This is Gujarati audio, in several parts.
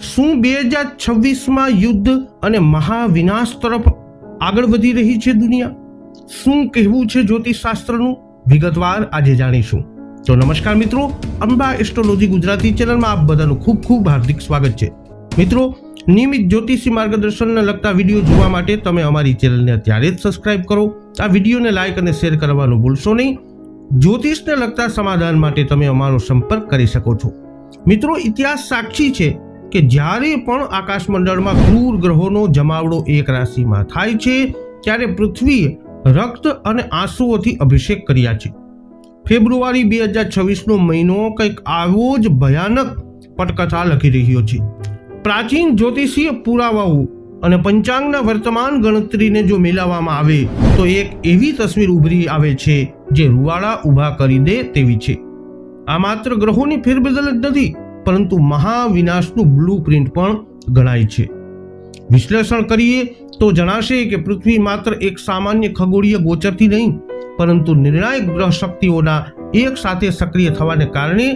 શું બે હજાર છવ્વીસમાં યુદ્ધ અને મહાવિનાશ તરફ આગળ વધી રહી છે દુનિયા? શું કહેવું છે જ્યોતિષશાસ્ત્રનું? વિગતવાર આજે જાણીશું. તો નમસ્કાર મિત્રો, અંબા એસ્ટ્રોલોજી ગુજરાતી ચેનલમાં આપ બધાનું ખૂબ ખૂબ હાર્દિક સ્વાગત છે. મિત્રો, નિયમિત જ્યોતિષી માર્ગદર્શનને લગતા વીડિયો જોવા માટે તમે અમારી ચેનલને અત્યારે જ સબસ્ક્રાઇબ કરો. આ વિડીયોને લાઇક અને શેર કરવાનું ભૂલશો નહીં. જ્યોતિષને લગતા સમાધાન માટે તમે અમારો સંપર્ક કરી શકો છો. મિત્રો, ઇતિહાસ સાક્ષી છે. કે જ્યારે પણ આકાશમંડળમાં ક્રૂર ગ્રહોનો જમાવડો એક રાશિમાં થાય છે, ત્યારે પૃથ્વીએ રક્ત અને આંસુઓથી અભિષેક કર્યા છે. ફેબ્રુઆરી બે હજાર છવ્વીસનો મહિનો કંઈક આવો જ ભયાનક પટકથા લખી રહ્યો છે. પ્રાચીન જ્યોતિષીય પુરાવાઓ અને પંચાંગના વર્તમાન ગણતરીને જો મેળવવામાં આવે, તો એક એવી તસવીર ઉભરી આવે છે, જે રૂવાડા ઊભા કરી દે તેવી છે. આ માત્ર ગ્રહોની ફેરબદલ જ નથી પરંતુ મહાવિનાશનું બ્લુ પ્રિન્ટ પણ ગણાય છે. વિશ્લેષણ કરીએ તો જણાશે કે પૃથ્વી માત્ર એક સામાન્ય ખગોળીય ગોચરથી નહીં, પરંતુ નિર્ણાયક ગ્રહ શક્તિઓના એક સાથે સક્રિય થવાને કારણે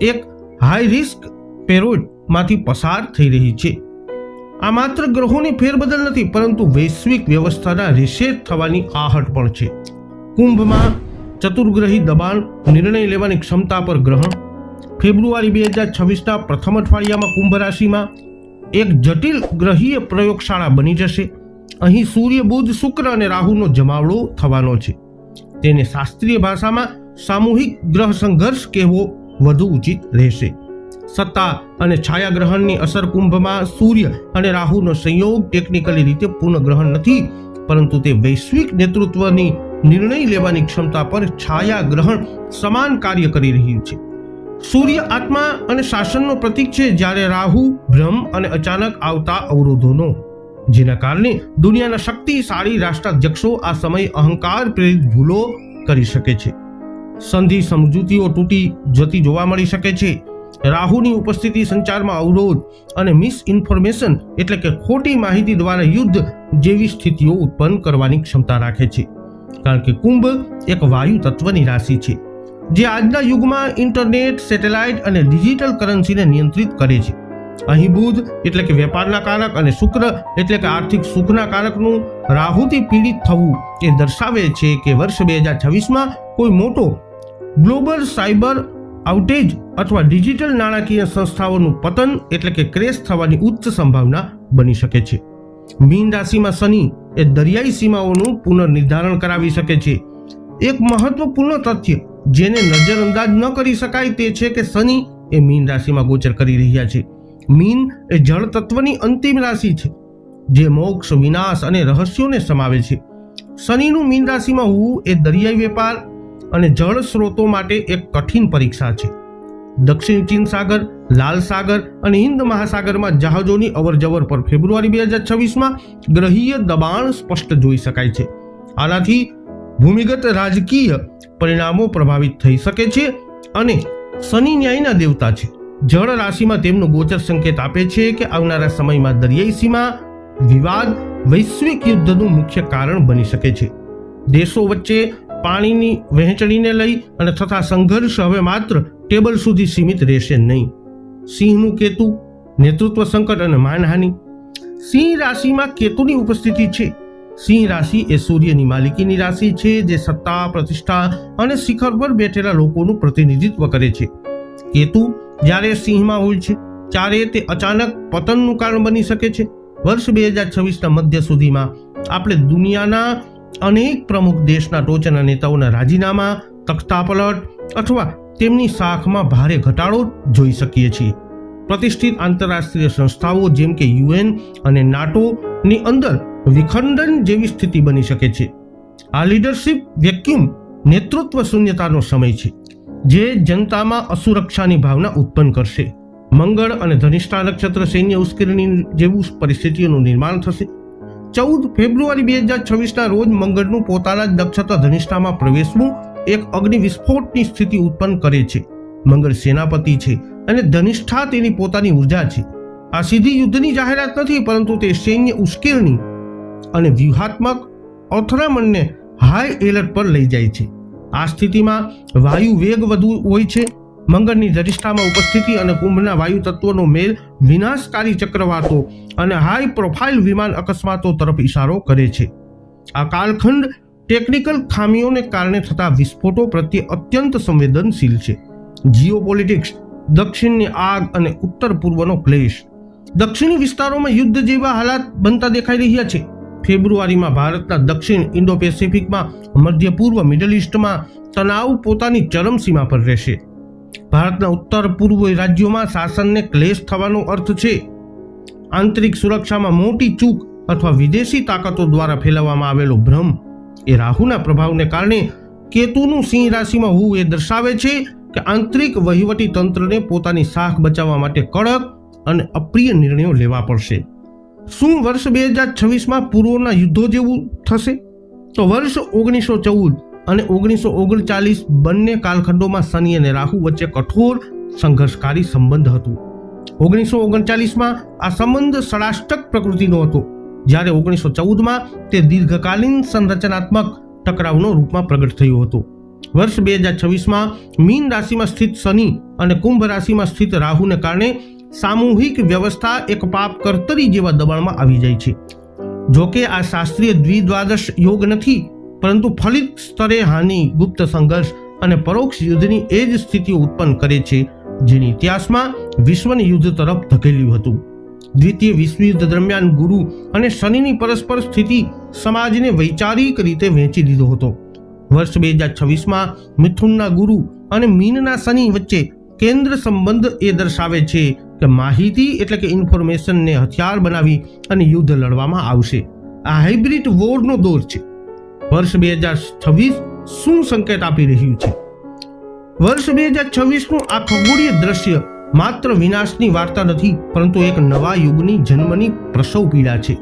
એક હાઈ રિસ્ક પેરોડમાંથી પસાર થઈ રહી છે. આ માત્ર ગ્રહોની ફેરબદલ નથી, પરંતુ વૈશ્વિક વ્યવસ્થાના રિસેટ થવાની આહટ પણ છે. કુંભમાં ચતુર્ગ્રહી દબાણ નિર્ણય લેવાની ક્ષમતા પર ગ્રહણ ફેબ્રુઆરી બે હજાર છવ્વીસના પ્રથમ અઠવાડિયામાં કુંભ રાશિમાં એક જટિલ ગ્રહીય પ્રયોગશાળા બની જશે. અહીં સૂર્ય, બુધ, શુક્ર અને રાહુનો જમાવડો થવાનો છે. તેને શાસ્ત્રીય ભાષામાં સામૂહિક ગ્રહ સંઘર્ષ કહેવો વધુ ઉચિત રહેશે. સત્તા અને છાયાગ્રહણની અસર કુંભમાં સૂર્ય અને રાહુનો સંયોગ ટેકનિકલી રીતે પૂર્ણ ગ્રહણ નથી, પરંતુ તે વૈશ્વિક નેતૃત્વની નિર્ણય લેવાની ક્ષમતા પર છાયાગ્રહણ સમાન કાર્ય કરી રહ્યું છે. સૂર્ય આત્મા અને શાસનનો પ્રતીક છે જ્યારે રાહુ ભ્રમ અને અચાનક આવતા અવરોધોનો. જેના કારણે દુનિયાના શક્તિશાળી રાષ્ટ્રાધ્યક્ષો આ સમય અહંકાર પ્રેરિત ભૂલો કરી શકે છે. સંધિ સમજૂતીઓ તૂટી જતી જોવા મળી શકે છે. રાહુની ઉપસ્થિતિ સંચારમાં અવરોધ અને મિસઇન્ફોર્મેશન એટલે કે ખોટી માહિતી દ્વારા યુદ્ધ જેવી સ્થિતિઓ ઉત્પન્ન કરવાની ક્ષમતા રાખે છે. કારણ કે કુંભ એક વાયુ તત્વની રાશિ છે. જે આજના યુગમાં ઇન્ટરનેટ, સેટેલાઇટ અને ડિજિટલ કરન્સીને નિયંત્રિત કરે છે. અહીં બુધ એટલે કે વેપારના કારક અને શુક્ર એટલે કે આર્થિક સુખના કારકનું રાહુથી પીડિત થવું એ દર્શાવે છે કે વર્ષ બે હજાર છવ્વીસમાં કોઈ મોટો ગ્લોબલ સાયબર આઉટેજ અથવા ડિજિટલ નાણાકીય સંસ્થાઓનું પતન એટલે કે ક્રેશ થવાની ઉચ્ચ સંભાવના બની શકે છે. મીન રાશિમાં શનિ એ દરિયાઈ સીમાઓનું પુનર્નિર્ધારણ કરાવી શકે છે. એક મહત્વપૂર્ણ તથ્ય જેને નજરઅંદાજ ન કરી શકાય તે છે કે શનિ એ મીન રાશિમાં ગોચર કરી રહ્યા છે. મીન એ જળ તત્વની અંતિમ રાશિ છે, જે મોક્ષ, વિનાશ અને રહસ્યોને સમાવે છે. શનિનું મીન રાશિમાં હોવું એ દરિયાઈ વેપાર અને જળ સ્ત્રોતો માટે એક કઠિન પરીક્ષા છે. દક્ષિણ ચીન સાગર, લાલ સાગર અને હિન્દ મહાસાગરમાં જહાજોની અવરજવર પર ફેબ્રુઆરી બે હજાર છવ્વીસમાં ગ્રહીય દબાણ સ્પષ્ટ જોઈ શકાય છે. આનાથી ભૂમિગત રાજકીય પરિણામો પ્રભાવિત થઈ શકે છે અને શનિ ન્યાયના દેવતા છે. જળ રાશિમાં તેમનો ગોચર સંકેત આપે છે કે આવનારા સમયમાં દરિયાઈ સીમા, વિવાદ, વૈશ્વિક યુદ્ધનું મુખ્ય કારણ બની શકે છે. દેશો વચ્ચે પાણીની વહેંચણીને લઈ અને થતા સંઘર્ષ હવે માત્ર ટેબલ સુધી સીમિત રહેશે નહીં. સિંહનું કેતુ, નેતૃત્વ સંકટ અને માનહાનિ. સિંહ રાશિમાં કેતુની ઉપસ્થિતિ છે. સિંહ રાશિ એ સૂર્યની માલિકીની રાશિ છે, જે સત્તા, પ્રતિષ્ઠા અને શિખર પર બેઠેલા લોકોનું પ્રતિનિધિત્વ કરે છે. કેતુ જ્યારે સિંહમાં હોય છે, ત્યારે તે અચાનક પતનનું કારણ બની શકે છે. વર્ષ બે હજાર છવ્વીસના મધ્ય સુધીમાં આપણે દુનિયાના અનેક પ્રમુખ દેશના ટોચના નેતાઓના રાજીનામા તખ્તાપલટ અથવા તેમની શાખમાં ભારે ઘટાડો જોઈ શકીએ છીએ. પ્રતિષ્ઠિત આંતરરાષ્ટ્રીય સંસ્થાઓ જેમ કે યુએન અને નાટોની અંદર વિખંડન જેવી સ્થિતિ બની શકે છે. આ લીડરશિપ વેક્યુમ નેતૃત્વ શૂન્યતાનો સમય છે, જે જનતામાં અસુરક્ષાની ભાવના ઉત્પન્ન કરશે. મંગળ અને ધનિષ્ઠા નક્ષત્ર સૈન્ય ઉશ્કેરણી જેવું પરિસ્થિતિઓનું નિર્માણ થશે. ચૌદ ફેબ્રુઆરી બે હજાર છવ્વીસના રોજ મંગળનું પોતાના જ નક્ષત્ર ધનિષ્ઠામાં પ્રવેશવું એક અગ્નિ વિસ્ફોટની સ્થિતિ ઉત્પન્ન કરે છે. મંગળ સેનાપતિ છે અને ધનિષ્ઠા તેની પોતાની ઊર્જા છે. આ સીધી યુદ્ધની જાહેરાત નથી, પરંતુ તે સૈન્ય ઉશ્કેરણી અને વ્યૂહાત્મક અથડામણને હાઈ એલર્ટ પર લઈ જાય છે. આ સ્થિતિમાં વાયુ વેગ વધુ હોય છે. મંગળની ધરિષ્ઠામાં ઉપસ્થિતિ અને કુંભના વાયુ તત્વનો મેલ વિનાશકારી ચક્રવાતો અને હાઈ પ્રોફાઇલ વિમાન અકસ્માતો તરફ ઇશારો કરે છે. આ કાલખંડ ટેકનિકલ ખામીઓને કારણે થતા વિસ્ફોટો પ્રત્યે અત્યંત સંવેદનશીલ છે. જીઓપોલિટિક્સ દક્ષિણની આગ અને ઉત્તર પૂર્વનો ક્લેશ. દક્ષિણી વિસ્તારોમાં યુદ્ધ જેવા હાલાત બનતા દેખાઈ રહ્યા છે. ફેબ્રુઆરીમાં ભારતના દક્ષિણ ઇન્ડો પેસિફિકમાં મધ્ય પૂર્વ મિડલ ઇસ્ટમાં તણાવ પોતાની ચરમસીમા પર રહેશે. ભારતના ઉત્તર પૂર્વ રાજ્યોમાં શાસનને ક્લેશ થવાનો અર્થ છે. આંતરિક સુરક્ષામાં મોટી ચૂક અથવા વિદેશી તાકાતો દ્વારા ફેલાવવામાં આવેલો ભ્રમ એ રાહુના પ્રભાવને કારણે કેતુનું સિંહ રાશિમાં હોવું એ દર્શાવે છે કે આંતરિક વહીવટી તંત્રને પોતાની શાખ બચાવવા માટે કડક અને અપ્રિય નિર્ણયો લેવા પડશે. શું વર્ષ બે હજાર છવ્વીસમાં પૂર્વના યુદ્ધો જેવું થશે? તો વર્ષ ઓગણીસો ચૌદ અને ઓગણીસો ઓગણચાલીસ બંને કાલખંડોમાં શનિ અને રાહુ વચ્ચે કઠોર સંઘર્ષકારી સંબંધ હતું. ઓગણીસો ઓગણચાલીસમાં આ સંબંધ સડાષ્ટક પ્રકૃતિનો હતો. જ્યારે ઓગણીસો ચૌદમાં તે દીર્ઘકાલીન સંરચનાત્મક ટકરાવનો રૂપમાં પ્રગટ થયો હતો. વર્ષ બે હજાર છવ્વીસમાં મીન રાશિમાં સ્થિત શનિ અને કુંભ રાશિમાં સ્થિત રાહુને કારણે સામૂહિક વ્યવસ્થા એક પાપ કર્તરી જેવા દબાણમાં આવી જાય છે. જોકે આ શાસ્ત્રીય દ્વિદ્વાદશ યોગ નથી, પરંતુ ફલિત સ્તરે હાનિ, ગુપ્ત સંઘર્ષ અને પરોક્ષ યુદ્ધની એ જ સ્થિતિઓ ઉત્પન્ન કરે છે, જેની ઇતિહાસમાં વિશ્વને યુદ્ધ તરફ ધકેલ્યું હતું. દ્વિતીય વિશ્વયુદ્ધ દરમિયાન ગુરુ અને શનિની પરસ્પર સ્થિતિ સમાજને વૈચારિક રીતે વહેંચી દીધો હતો. વર્ષ બે હજાર છવ્વીસમાં મિથુનના ગુરુ અને મીનના શનિ વચ્ચે કેન્દ્ર સંબંધ એ દર્શાવે છે કે માહિતી એટલે કે ઇન્ફોર્મેશનને હથિયાર બનાવી અને યુદ્ધ લડવામાં આવશે. આ હાઇબ્રિડ વોરનો દોર છે. વર્ષ બે હજાર છવ્વીસ શું સંકેત આપી રહ્યું છે? વર્ષ બે હજાર છવ્વીસનું આ ખગોળીય દ્રશ્ય માત્ર વિનાશની વાર્તા નથી, પરંતુ એક નવા યુગની જન્મની પ્રસવ પીડા છે.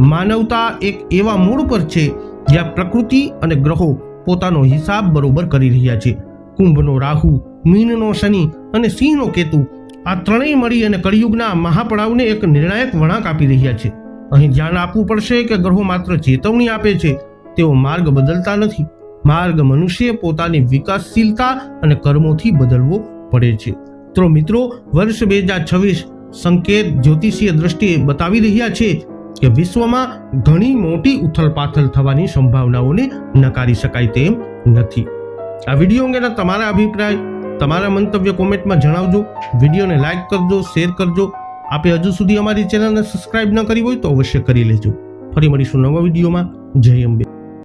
માનવતા એક એવા મૂળ પર છે જ્યાં પ્રકૃતિ અને ગ્રહો પોતાનો હિસાબ બરોબર કરી રહ્યા છે. કુંભનો રાહુ, મીનનો શનિ અને સિંહનો કેતુ આ ત્રણેય મળી અને કળિયુગના મહાપડાવને એક નિર્ણાયક વળાંક આપી રહ્યા છે. અહીં ધ્યાન આપવું પડશે કે ગ્રહો માત્ર ચેતવણી આપે છે. તેઓ માર્ગ બદલતા નથી. માર્ગ મનુષ્ય પોતાની વિકાસશીલતા અને કર્મોથી બદલવો પડે છે. તો મિત્રો, વર્ષ બે હજાર છવ્વીસ સંકેત જ્યોતિષીય દ્રષ્ટિએ બતાવી રહ્યા છે કે વિશ્વમાં ઘણી મોટી ઉથલપાથલ થવાની સંભાવનાઓને નકારી શકાય તેમ નથી. આ વીડિયો અંગેના તમારા અભિપ્રાય, તમારા મંતવ્ય કોમેન્ટમાં જણાવજો, વિડીયોને લાઇક કરજો, શેર કરજો. આપે હજુ સુધી અમારી ચેનલને સબસ્ક્રાઇબ ન કરી હોય તો અવશ્ય કરી લેજો. ફરી મળીશું નવા વિડીયોમાં. જય અંબે.